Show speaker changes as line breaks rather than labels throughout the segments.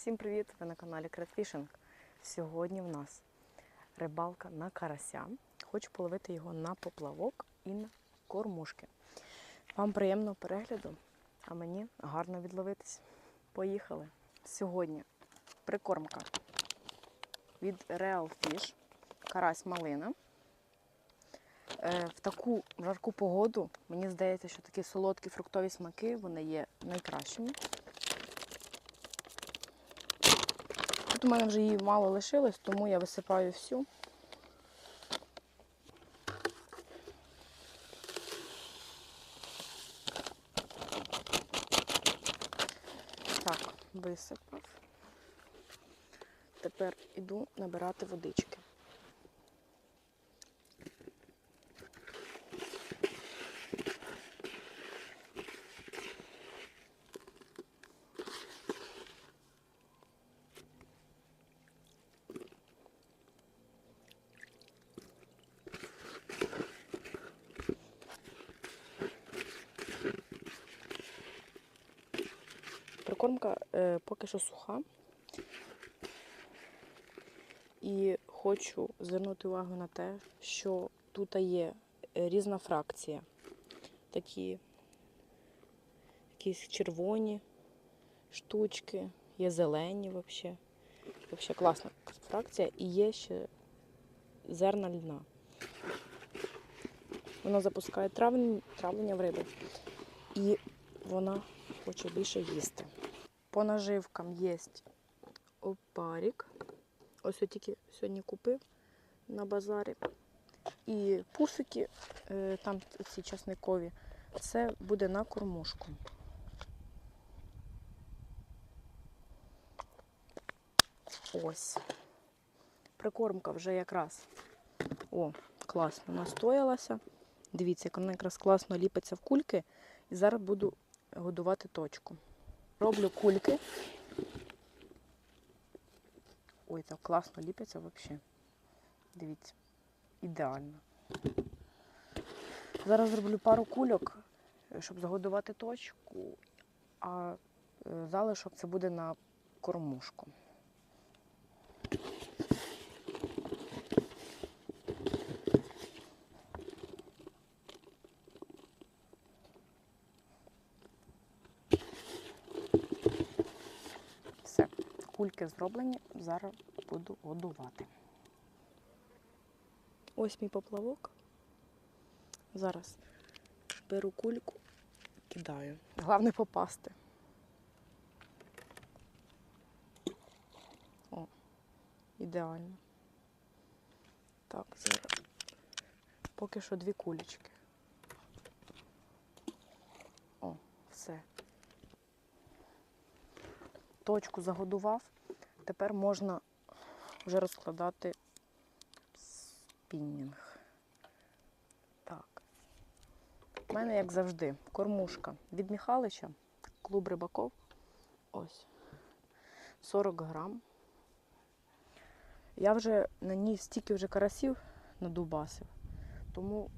Всім привіт! Ви на каналі Кретфішинг. Сьогодні в нас рибалка на карася. Хочу половити його на поплавок і на кормушки. Вам приємного перегляду, а мені гарно відловитись. Поїхали! Сьогодні прикормка від Real Fish, карась малина. Е, В таку жарку погоду мені здається, що такі солодкі фруктові смаки вони є найкращими. Тут у мене вже її мало лишилось, тому я висипаю всю. Так, висипав. Тепер іду набирати водички. Прикормка е, поки що суха. І хочу звернути увагу на те, що тут є е, різна фракція. Такі якісь червоні штучки, є зелені взагалі. Взагалі класна фракція. І є ще зерна льна. Вона запускає травлення, травлення в риби. І вона хоче більше їсти. По наживкам є опарік. Ось я тільки сьогодні купив на базарі. І пуфики, е, там ці часникові, це буде на кормушку. Ось. Прикормка вже якраз о, класно настоялася. Дивіться, як вона якраз класно ліпиться в кульки. І зараз буду годувати точку. Роблю кульки. Ой, так класно ліпиться взагалі. Дивіться, ідеально. Зараз зроблю пару кульок, щоб загодувати точку, а е, залишок це буде на кормушку. Все, кульки зроблені, зараз буду годувати. Ось мій поплавок. Зараз беру кульку, кидаю. Головне попасти. О, ідеально. Так, зараз. Поки що дві кулечки. О, все. Точку загодував. Тепер можна вже розкладати спінінг. Так. У мене, як завжди, кормушка від Михалича, клуб рибаков. Ось. 40 грам. Я вже на ній стільки вже карасів надубасив, тому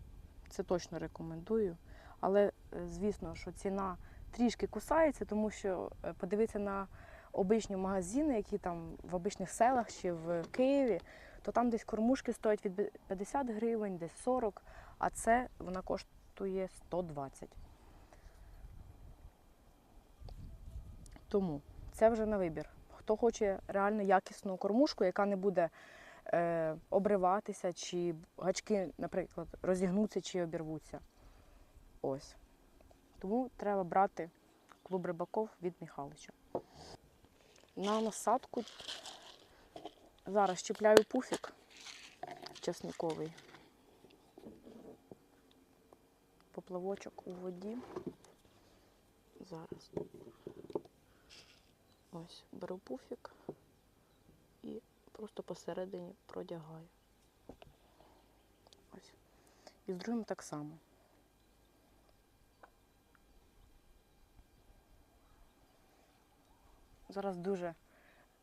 це точно рекомендую. Але, е, звісно, що ціна трішки кусається, тому що е, подивитися на обичні магазини, які там в обичних селах чи в Києві, то там десь кормушки стоять від 50 гривень, десь 40, а це вона коштує 120. Тому це вже на вибір. Хто хоче реально якісну кормушку, яка не буде е, обриватися, чи гачки, наприклад, розігнуться чи обірвуться. Ось. Тому треба брати клуб рибаков від Михалича. На насадку зараз чіпляю пуфік часниковий. Поплавочок у воді. Зараз. Ось, беру пуфік і просто посередині продягаю. Ось. І з другим так само. Зараз дуже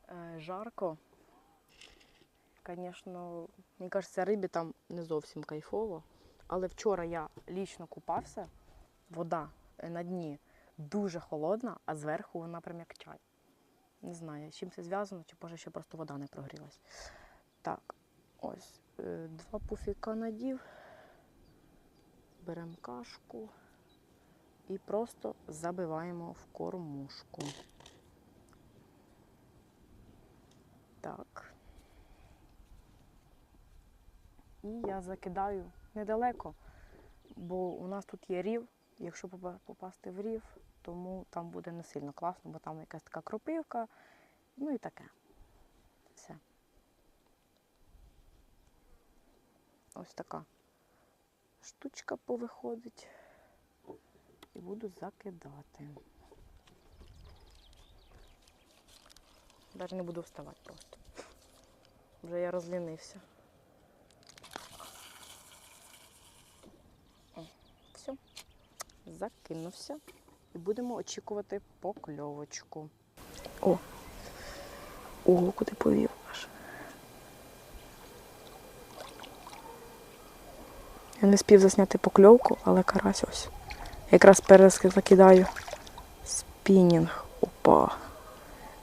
е, жарко. Звісно, мені кажеться, рибі там не зовсім кайфово. Але вчора я лічно купався, вода е, на дні дуже холодна, а зверху вона прям як чай. Не знаю, з чим це зв'язано, чи може ще просто вода не прогрілась. Так, ось е, два пуфіка надів. Беремо кашку і просто забиваємо в кормушку. Так. І я закидаю недалеко, бо у нас тут є рів. Якщо попасти в рів, тому там буде не сильно класно, бо там якась така кропивка, ну і таке. Все. Ось така штучка повиходить. І буду закидати. Навіть не буду вставати просто. Вже я розлінився. Все. Закинувся. І будемо очікувати покльовочку. О! Ого, куди повів аж. Я не спів засняти покльовку, але карась ось. Якраз перез закидаю спінінг. Опа.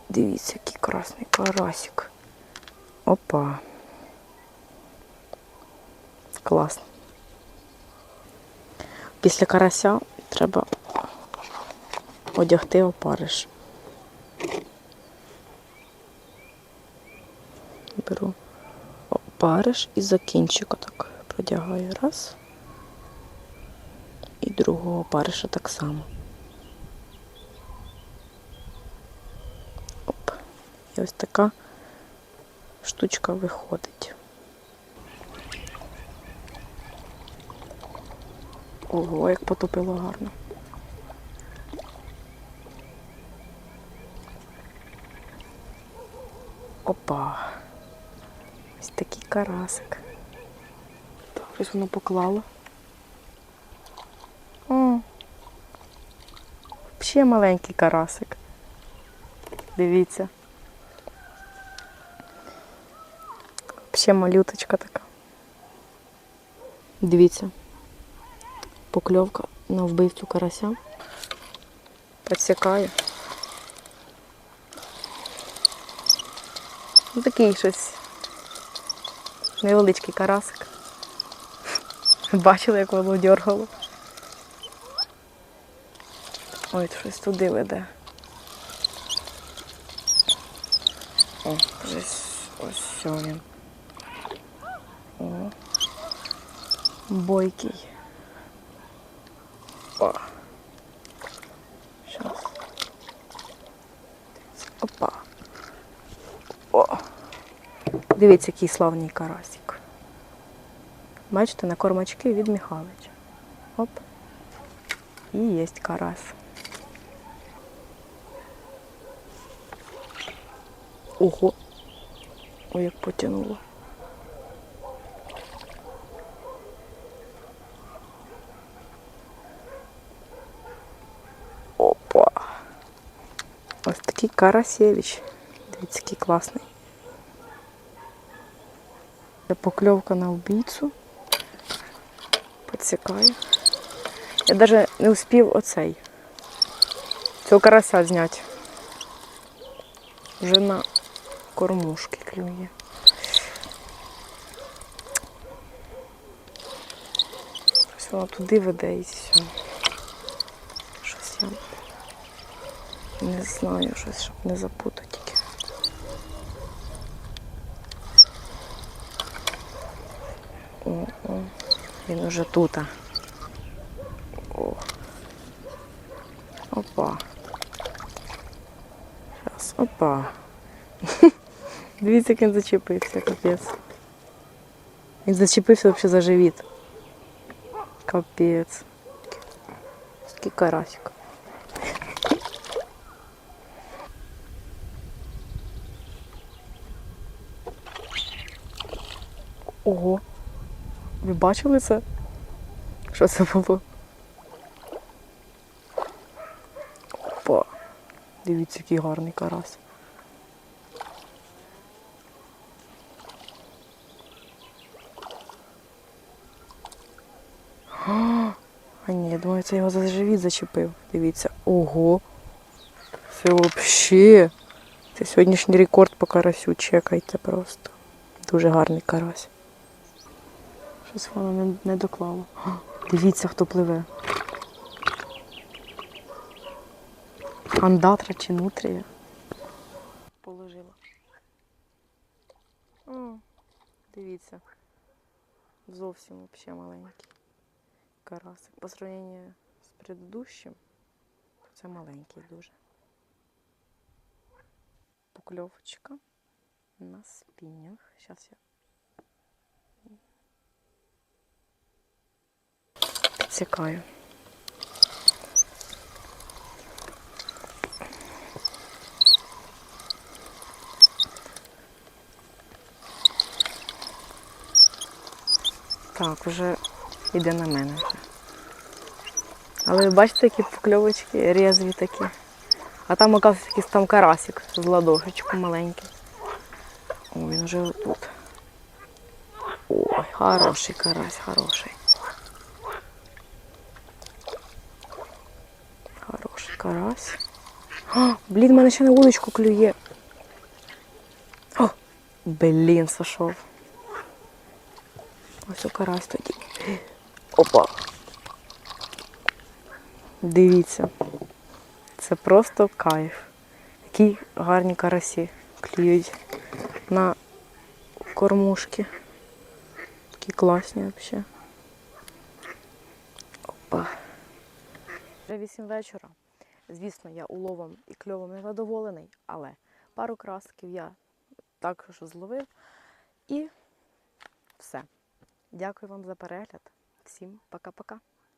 Дивіться, який красний карасик. Опа. Класно. Після карася треба одягти опариш. Беру опариш і за кінчик так продягаю. Раз. І другого опариша так само. І ось така штучка виходить. Ого, як потопило гарно. Опа. Ось такий карасик. Так, щось воно поклало. О. Ще маленький карасик. Дивіться. Ще малюточка така. Дивіться. Покльовка на вбивцю карася. Підсікає. Ну, такий щось невеличкий карасик. Бачили, як воно дергало. Ой, щось туди веде. О, ось, ось він. О. Бойкий. О. Щас. Опа. О. Дивіться, який славний карасик. Бачите, на кормачки від Михайловича. Оп. І є карась. Ого. Ой, як потягнуло. Опа. Ось такий Карасєвич. Дивіться, який класний. Покльовка на вбійцю. Підсікаю. Я навіть не успів оцей. Цього карася зняти. Вже на кормушки клює. Ось воно туди веде і все. Щось я не знаю, щось, щоб не запутати тільки. О, о, він уже тут. О. Опа. Зараз, опа. Дивіться, як він зачепився, капець. Він зачепився взагалі за живіт. Капець. Такий карасик. Ого. Ви бачили це? Що це було? Опа. Дивіться, який гарний карась. А, ні, я думаю, це його за живіт зачепив. Дивіться. Ого. Це взагалі. Це сьогоднішній рекорд по карасю. Чекайте просто. Дуже гарний карась. Щось воно не, не доклало. О, Дивіться, хто пливе. Андатра чи нутрія. Положила. О, дивіться. Зовсім взагалі маленький карасик. По сравнению з предыдущим, це маленький дуже. Покльовочка на спіннях. Зараз я підсікаю. Так, вже йде на мене вже. Але ви бачите, які покльовочки різві такі. А там, оказується, якийсь там карасик з ладошечку маленький. О, він вже тут. Ой, хороший карась, хороший. Хороший карась. А, блін, мене ще на вудочку клює. О, блін, сошов. Ось у карась тоді. Опа. Дивіться. Це просто кайф. Які гарні карасі клюють на кормушки. Такі класні взагалі. Опа. Вже 8 вечора. Звісно, я уловом і кльовом не задоволений, але пару красків я також зловив. І все. Дякую вам за перегляд. Всім пока-пока.